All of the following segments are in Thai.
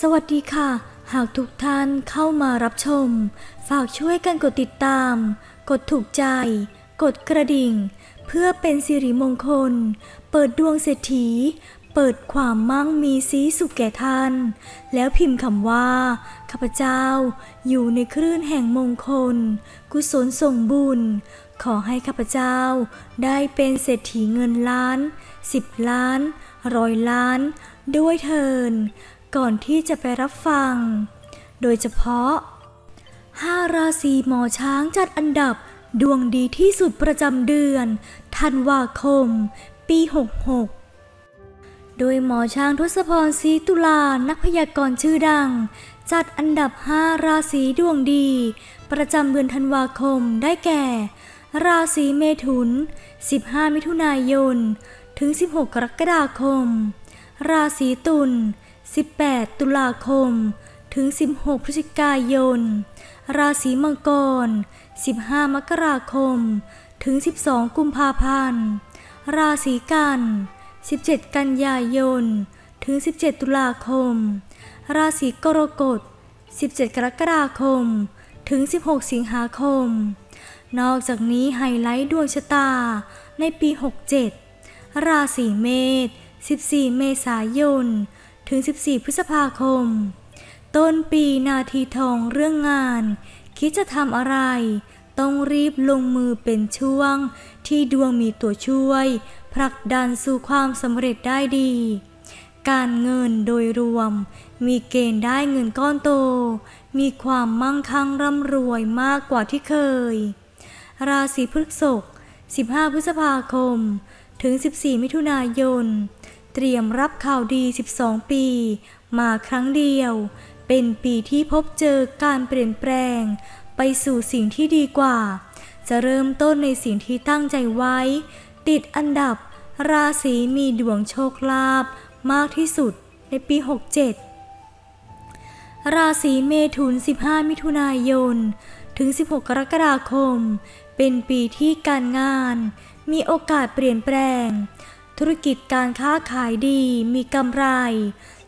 สวัสดีค่ะ หากทุกท่านเข้ามารับชม ฝากช่วยกันกดติดตาม กดถูกใจ กดกระดิ่ง เพื่อเป็นสิริมงคล เปิดดวงเศรษฐี เปิดความมั่งมีสีสุขแก่ท่าน แล้วพิมพ์คำว่า ข้าพเจ้า อยู่ในคลื่นแห่งมงคล กุศลส่งบุญ ขอให้ข้าพเจ้า ได้เป็นเศรษฐีเงินล้านสิบล้านร้อยล้าน ด้วยเทิน ก่อนที่จะไปรับฟัง โดยเฉพาะ 5 ราศีหมอช้างจัดอันดับดวงดีที่สุดประจำเดือนธันวาคม ปี 66 โดยหมอช้างทศพรศรีตุลานักพยากรณ์ชื่อดัง จัดอันดับ 5 ราศีดวงดี ประจำเดือนธันวาคมได้แก่ ราศีเมถุน 15 มิถุนายน ถึง 16 กรกฎาคม ราศีตุล 18 ตุลาคม ถึง 16 พฤศจิกายน ราศีมังกร 15 มกราคม ถึง 12 กุมภาพันธ์ ราศีกัน 17 กันยายน ถึง 17 ตุลาคม ราศีกรกฎ 17 กรกฎาคม ถึง 16 สิงหาคม นอกจากนี้ไฮไลท์ดวงชะตาในปี 67 ราศีเมษ 14 เมษายน ถึง 14 พฤษภาคม ต้นปีนาทีทองเรื่องงาน คิดจะทำอะไร ต้องรีบลงมือเป็นช่วง ที่ดวงมีตัวช่วย ผลักดันสู่ความสำเร็จได้ดี การเงินโดยรวม มีเกณฑ์ได้เงินก้อนโต มีความมั่งคั่งร่ำรวยมากกว่าที่เคย ราศีพฤษภ15 พฤษภาคม ถึง 14 มิถุนายน เตรียมรับข่าวดี 12 ปี มาครั้งเดียว เป็นปีที่พบเจอการเปลี่ยนแปลง ไปสู่สิ่งที่ดีกว่า จะเริ่มต้นในสิ่งที่ตั้งใจไว้ ติดอันดับ ราศีมีดวงโชคลาภมากที่สุดในปี 67 ราศีเมถุน 15 มิถุนายน ถึง 16 กรกฎาคม เป็นปีที่การงาน มีโอกาสเปลี่ยนแปลง ธุรกิจการค้าขายดีมีกำไร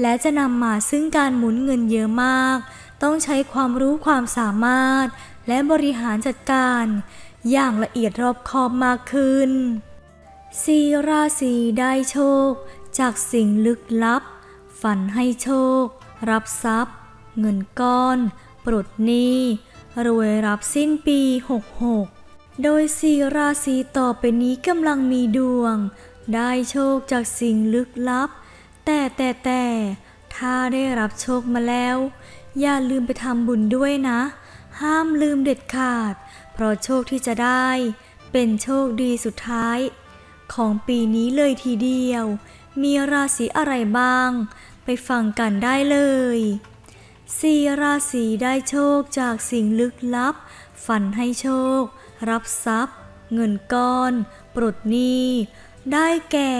และจะนำมาซึ่งการหมุนเงินเยอะมาก ต้องใช้ความรู้ความสามารถ และบริหารจัดการ อย่างละเอียดรอบคอบมากขึ้นสีราศีได้โชค จากสิ่งลึกลับ ฝันให้โชค รับทรัพย์ เงินก้อนปลดหนี้รวยรับสิ้นปี 66 โดยสีราศีต่อไปนี้กำลังมีดวง ได้โชคจากสิ่งลึกลับ แต่แต่แต่ถ้าได้รับโชคมาแล้ว อย่าลืมไปทำบุญด้วยนะ ห้ามลืมเด็ดขาด เพราะโชคที่จะได้ เป็นโชคดีสุดท้าย ของปีนี้เลยทีเดียว มีราศีอะไรบ้าง ไปฟังกันได้เลยสี่ราศีได้โชคจากสิ่งลึกลับ ฝันให้โชค รับทรัพย์ เงินก้อน ปลดหนี้ ได้แก่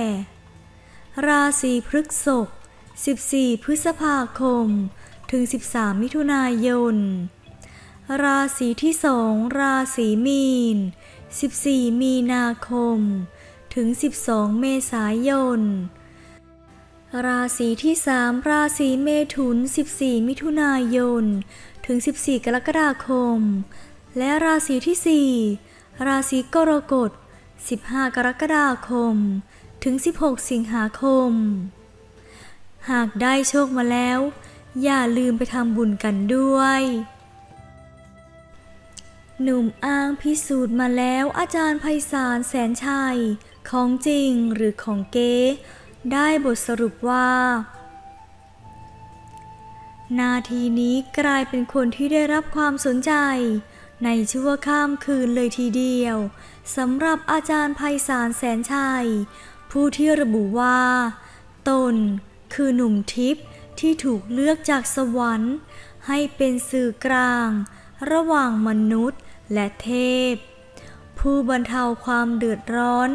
ราศีพฤษภ 14 พฤษภาคม ถึง 13 มิถุนายน ราศีที่สองราศีมีน 14 มีนาคม ถึง 12 เมษายน ราศีที่สามราศีเมถุน 14 มิถุนายน ถึง 14 กรกฎาคม และราศีที่สี่ราศีกรกฎ 15 กรกฎาคม ถึง 16 สิงหาคม หากได้โชคมาแล้ว อย่าลืมไปทำบุญกันด้วย หนุ่มอ้างพิสูจน์มาแล้วอาจารย์ไพศาลแสนชัย ของจริงหรือของเก๊ได้บทสรุปว่า นาทีนี้กลายเป็นคนที่ได้รับความสนใจ ในชั่วข้ามคืนเลยทีเดียวสำหรับอาจารย์ไพศาลแสนชัย ผู้ที่ระบุว่า ตนคือหนุ่มทิพย์ที่ถูกเลือกจากสวรรค์ ให้เป็นสื่อกลาง ระหว่างมนุษย์และเทพ ผู้บรรเทาความเดือดร้อน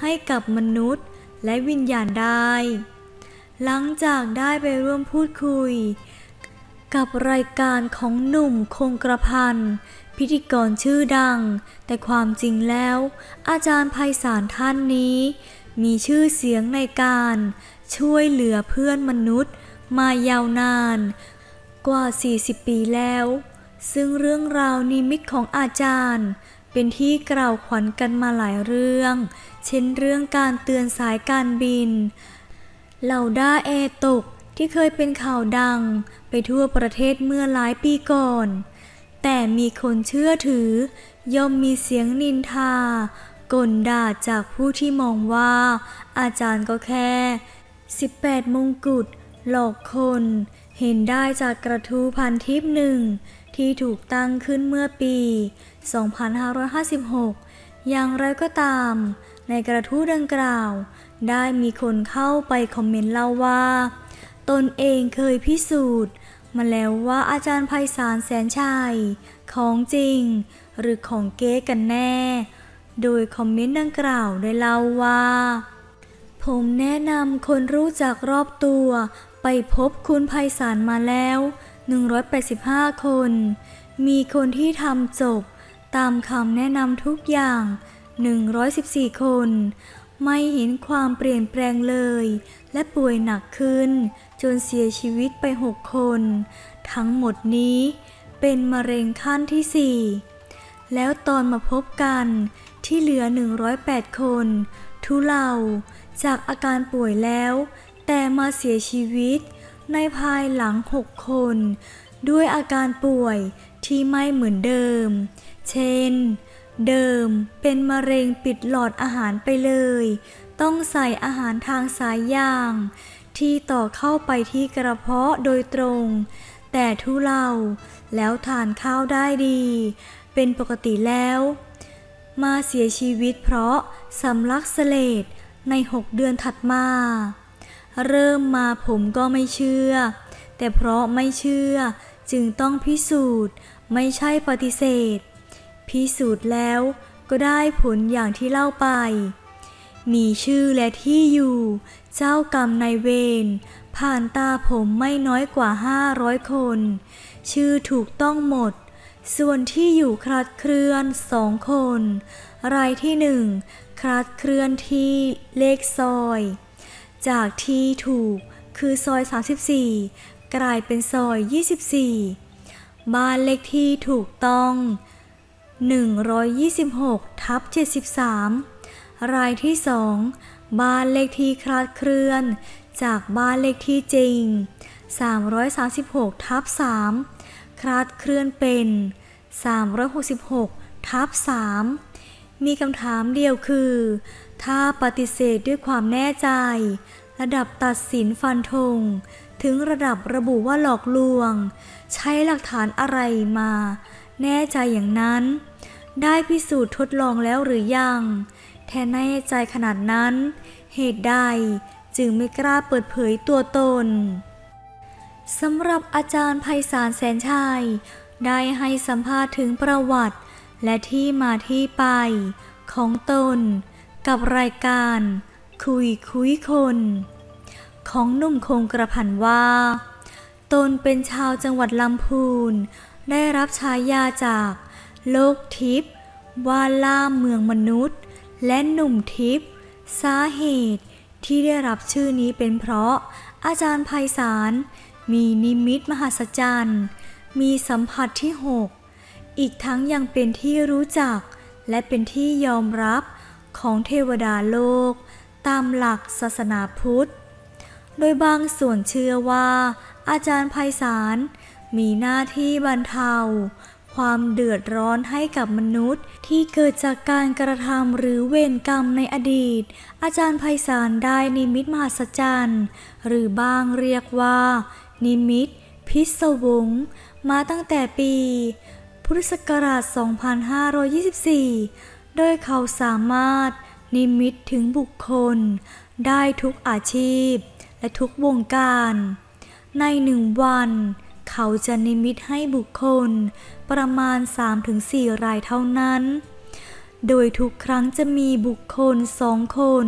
ให้กับมนุษย์และวิญญาณได้ หลังจากได้ไปร่วมพูดคุย กับรายการของหนุ่มคงกระพัน พิธีกรชื่อดัง แต่ความจริงแล้ว อาจารย์ไพศาลท่านนี้ มีชื่อเสียงในการ ช่วยเหลือเพื่อนมนุษย์ มายาวนาน กว่า 40 ปีแล้ว ซึ่งเรื่องราวนิมิตของอาจารย์ เป็นที่กล่าวขวัญกันมาหลายเรื่อง เช่นเรื่องการเตือนสายการบิน เหล่าด้าแอตกที่เคยเป็นข่าวดังไปทั่วประเทศเมื่อหลายปีก่อน แต่มีคนเชื่อถือย่อมมีเสียงนินทากลด่าจากผู้ที่มองว่า อาจารย์ก็แค่ 18 มงกุฎหลอกคน เห็นได้จากกระทู้พันทิปหนึ่งที่ถูกตั้งขึ้นเมื่อปี 2556 อย่างไรก็ตาม ในกระทู้ดังกล่าว ได้มีคนเข้าไปคอมเมนต์เล่าว่า ตนเองเคยพิสูจน์ มาแล้วว่าอาจารย์ไพศาลแสนชัย ของจริง หรือของเก๊กันแน่ โดยคอมเมนต์ดังกล่าวได้เล่าว่า ผมแนะนำคนรู้จักรอบตัว ไปพบคุณไพศาลมาแล้ว 185 คน มีคนที่ทำจบ ตามคำแนะนำทุกอย่าง 114 คน ไม่เห็นความเปลี่ยนแปลงเลย และป่วยหนักขึ้น จนเสียชีวิตไป6คน ทั้งหมดนี้เป็นมะเร็งขั้นที่4แล้วตอนมาพบกันที่เหลือ 108 คน ทุเลาจากอาการป่วยแล้ว แต่มาเสียชีวิตในภายหลัง 6 คน ด้วยอาการป่วยที่ไม่เหมือนเดิม เช่น เดิมเป็นมะเร็งปิดหลอดอาหารไปเลย ต้องใส่อาหารทางสายยาง ที่ต่อเข้าไปที่กระเพาะโดยตรง แต่ทุเลาแล้วทานข้าวได้ดี เป็นปกติแล้ว มาเสียชีวิตเพราะสำลักเสลดในหกเดือนถัดมา เริ่มมาผมก็ไม่เชื่อ แต่เพราะไม่เชื่อจึงต้องพิสูจน์ไม่ใช่ปฏิเสธ พิสูจน์แล้วก็ได้ผลอย่างที่เล่าไป มีชื่อและที่อยู่ เจ้ากรรมนายเวรผ่านตาผมไม่น้อยกว่า500คน ชื่อถูกต้องหมด ส่วนที่อยู่คลาดเคลื่อนสองคน รายที่หนึ่งคลาดเคลื่อนที่เลขซอย จากที่ถูกคือซอย 34 กลายเป็นซอย 24 บ้านเลขที่ถูกต้อง 126ทับ73 รายที่2บ้านเลขที่คลาดเคลื่อน จากบ้านเลขที่จริง 336 ทับ 3 คลาดเคลื่อนเป็น 366 ทับ 3 มีคำถามเดียวคือ ถ้าปฏิเสธด้วยความแน่ใจ ระดับตัดสินฟันธง ถึงระดับระบุว่าหลอกลวง ใช้หลักฐานอะไรมา แน่ใจอย่างนั้น ได้พิสูจน์ทดลองแล้วหรือยัง แทนแน่ใจขนาดนั้น เหตุใดจึงไม่กล้าเปิดเผยตัวตนสำหรับอาจารย์ไพศาลแสนชัย ได้ให้สัมภาษณ์ถึงประวัติ และที่มาที่ไป ของตน กับรายการ คุยคุยคน ของหนุ่มคงกระพันว่า ตนเป็นชาวจังหวัดลำพูน ได้รับฉายาจาก โลกทิพย์ว่าล่าเมืองมนุษย์ และหนุ่มทิพย์สาเหตุที่ได้รับชื่อนี้เป็นเพราะอาจารย์ไพศาลมีนิมิตมหัศจรรย์ มีสัมผัสที่หกอีกทั้งยังเป็นที่รู้จัก และเป็นที่ยอมรับของเทวดาโลก ตามหลักศาสนาพุทธ โดยบางส่วนเชื่อว่า อาจารย์ไพศาลมีหน้าที่บรรเทา ความเดือดร้อนให้กับมนุษย์ ที่เกิดจากการกระทำหรือเวรกรรมในอดีต อาจารย์ไพศาลได้นิมิตมหัศจรรย์หรือบ้างเรียกว่า นิมิต พิศวง มาตั้งแต่ปี พุทธศักราช 2524 โดยเขาสามารถนิมิตถึงบุคคล ได้ทุกอาชีพ และทุกวงการ ในหนึ่งวัน เขาจะนิมิตให้บุคคลประมาณ 3-4 รายเท่านั้น โดยทุกครั้งจะมีบุคคลสองคน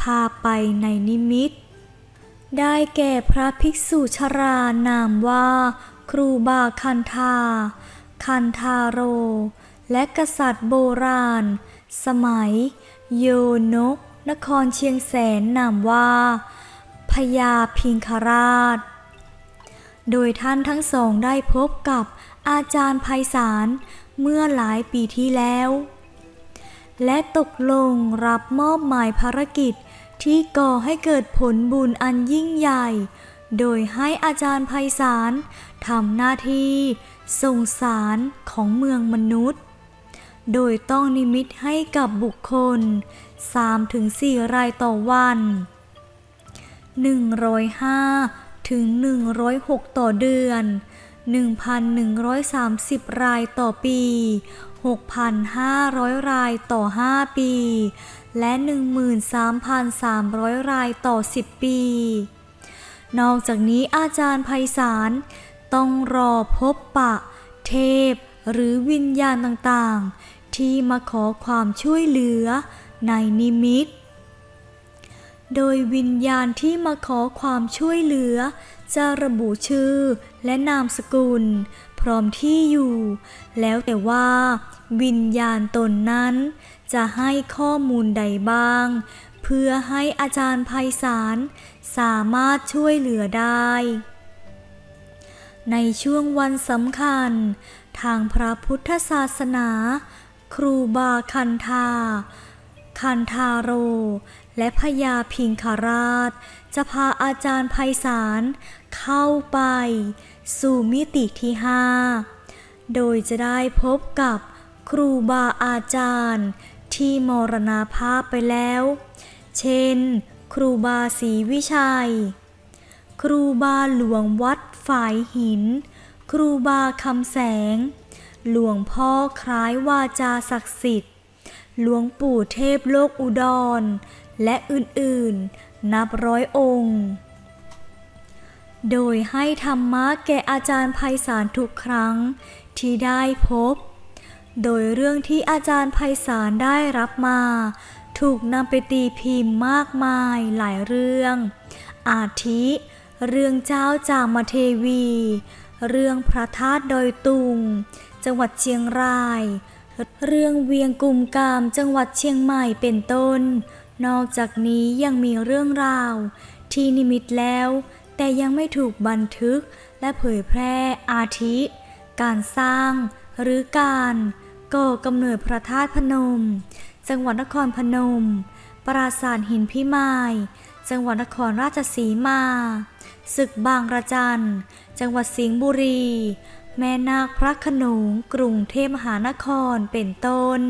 พาไปในนิมิต ได้แก่พระภิกษุชรานามว่า ครูบาคันธา คันธาโร และกษัตริย์โบราณ สมัย โยนก นครเชียงแสนนามว่าพญาพิงคราช โดยท่านทั้งสองได้พบกับอาจารย์ไพศาลเมื่อหลายปีที่แล้ว และตกลงรับมอบหมายภารกิจที่ก่อให้เกิดผลบุญอันยิ่งใหญ่ โดยให้อาจารย์ไพศาลทำหน้าที่ส่งสารของเมืองมนุษย์ โดยต้องนิมิตให้กับบุคคล 3-4 รายต่อวัน 105 ถึง 106 ต่อเดือน 1,130 รายต่อปี 6,500 รายต่อ 5 ปี และ 13,300 รายต่อ 10 ปี นอกจากนี้อาจารย์ไพศาลต้องรอพบปะ เทพ หรือวิญญาณต่างๆ ที่มาขอความช่วยเหลือในนิมิต โดยวิญญาณที่มาขอความช่วยเหลือ จะระบุชื่อและนามสกุล พร้อมที่อยู่ แล้วแต่ว่า วิญญาณตนนั้น จะให้ข้อมูลใดบ้าง เพื่อให้อาจารย์ไพศาลสามารถช่วยเหลือได้ ในช่วงวันสำคัญ ทางพระพุทธศาสนา ครูบาคันธาคันธาโร และพญาพิงคาราช จะพาอาจารย์ไพศาลเข้าไป สู่มิติที่ห้าโดยจะได้พบกับครูบาอาจารย์ที่มรณาภาพไปแล้ว เช่น ครูบาศรีวิชัย ครูบาหลวงวัดฝายหิน ครูบาคำแสง หลวงพ่อคล้ายวาจาศักดิ์สิทธิ์ หลวงปู่เทพโลกอุดร และอื่นๆ นับร้อยองค์ โดยให้ธรรมะแก่อาจารย์ไพศาลทุกครั้งที่ได้พบ โดยเรื่องที่อาจารย์ไพศาลได้รับมา ถูกนำไปตีพิมพ์มากมายหลายเรื่อง อาทิ เรื่องเจ้าจามเทวี เรื่องพระธาตุดอยตุง จังหวัดเชียงราย เรื่องเวียงกุมกามจังหวัดเชียงใหม่เป็นต้น นอกจากนี้ยังมีเรื่องราว ที่นิมิตแล้ว แต่ยังไม่ถูกบันทึกและเผยแพร่อาทิ การสร้างหรือการก่อกำเนิดพระธาตุพนม จังหวัดนครพนม ปราสาทหินพิมาย จังหวัดนครราชสีมา ศึกบางระจัน จังหวัดสิงห์บุรี แม่นาคพระขนงกรุงเทพมหานครเป็นต้น